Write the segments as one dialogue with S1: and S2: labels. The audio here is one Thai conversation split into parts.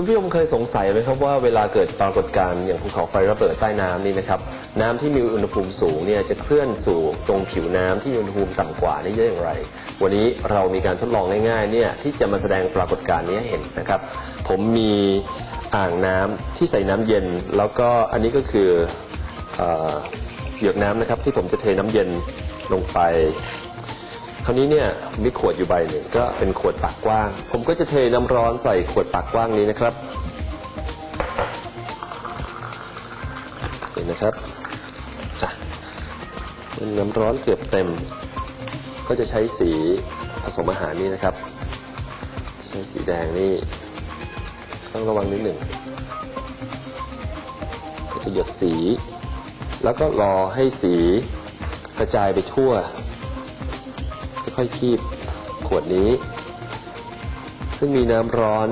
S1: คุณผู้ชมเคยสงสัยไหมครับว่าเวลาเกิดปรากฏการณ์อย่างภูเขาไฟระเบิดใต้น้ำนี่นะครับน้ำที่มีอุณหภูมิสูงเนี่ยจะเคลื่อนสู่ตรงผิวน้ำที่มีอุณหภูมิต่ำกว่านี่ได้อย่างไร วันนี้เรามีการทดลองง่ายๆเนี่ยที่จะมาแสดงปรากฏการณ์นี้ให้เห็นนะครับ ผมมีอ่างน้ำที่ใส่น้ำเย็น แล้วก็อันนี้ก็คือเอ่อเหยือกน้ำนะครับที่ผมจะเทน้ำเย็นลงไป ราวนี้เนี่ยมีขวดอยู่ใบหนึ่งก็เป็นขวดปากกว้าง ผมก็จะเทน้ำร้อนใส่ขวดปากกว้างนี้นะครับเห็นนะครับอะน้ำร้อนเกือบเต็ม ก็จะใช้สีผสมอาหารนี้นะครับ ใช้สีแดงนี่ต้องระวังนิดหนึ่งก็จะหยดสี แล้วก็รอให้สีกระจายไปทั่ว ค่อยๆคีบขวดนี้ ซึ่งมีน้ำร้อน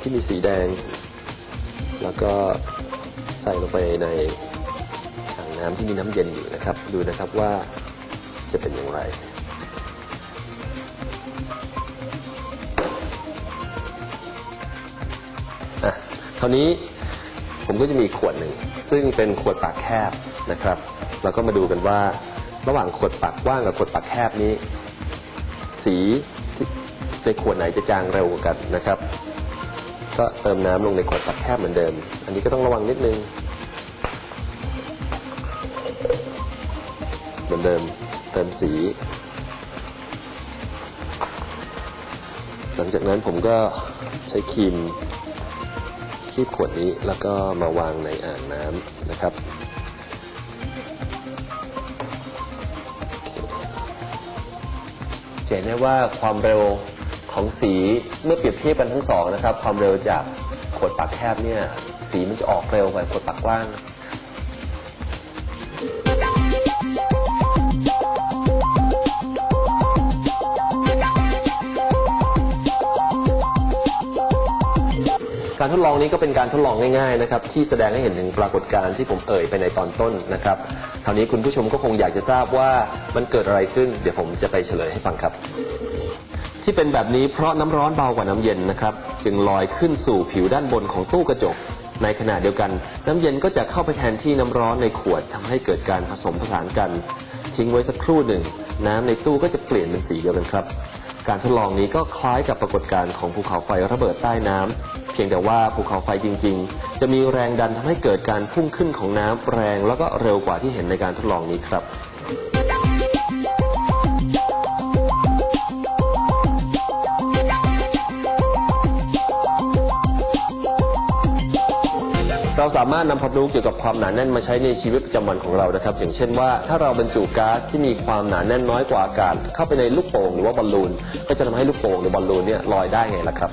S1: ที่มีสีแดง แล้วก็ใส่ลงไปในถังน้ำที่มีน้ำเย็นอยู่นะครับ ดูนะครับว่าจะเป็นอย่างไรอะคราวนี้ผมก็จะมีขวดหนึ่ง ซึ่งเป็นขวดปากแคบนะครับเราก็มาดูกันว่าระหว่างขวดปากกว้างกับขวดปากแคบนี้ สีที่ในขวดไหนจะจางเร็วกว่ากันนะครับ ก็เติมน้ำลงในขวดปากแคบเหมือนเดิม อันนี้ก็ต้องระวังนิดนึง เหมือนเดิมเติมสี หลังจากนั้นผมก็ใช้ครีมคีบขวดนี้แล้วก็มาวางในอ่างน้ำนะครับ จะเห็นได้ว่าความเร็วของสีเมื่อเปรียบเทียบกันทั้งสองนะครับ ความเร็วจากขวดปากแคบเนี่ย สีมันจะออกเร็วกว่าขวดปากกว้าง การทดลองนี้ก็เป็นการทดลองง่ายๆนะครับที่แสดงให้เห็นถึงปรากฏการณ์ที่ผมเอ่ยไปในตอนต้นนะครับคราวนี้คุณผู้ชมก็คงอยากจะทราบว่ามันเกิดอะไรขึ้น เดี๋ยวผมจะไปเฉลยให้ฟังครับ ที่เป็นแบบนี้เพราะน้ำร้อนเบากว่าน้ำเย็นนะครับจึงลอยขึ้นสู่ผิวด้านบนของตู้กระจกในขณะเดียวกัน น้ำเย็นก็จะเข้าไปแทนที่น้ำร้อนในขวดทำให้เกิดการผสมผสานกัน ทิ้งไว้สักครู่หนึ่ง น้ำในตู้ก็จะเปลี่ยนเป็นสีเดียวกันครับ การทดลองนี้ก็คล้ายกับปรากฏการณ์ของภูเขาไฟระเบิดใต้น้ำเพียงแต่ว่าภูเขาไฟจริง ๆ จะมีแรงดันทำให้เกิดการพุ่งขึ้นของน้ำแรง แล้วก็เร็วกว่าที่เห็นในการทดลองนี้ครับ เราสามารถนำความรู้เกี่ยวกับความหนาแน่นมาใช้ในชีวิตประจำวันของเรานะครับ อย่างเช่นว่าถ้าเราบรรจุก๊าซที่มีความหนาแน่นน้อยกว่าอากาศเข้าไปในลูกโป่งหรือว่าบอลลูน ก็จะทำให้ลูกโป่งหรือบอลลูนเนี่ยลอยได้ไงล่ะครับ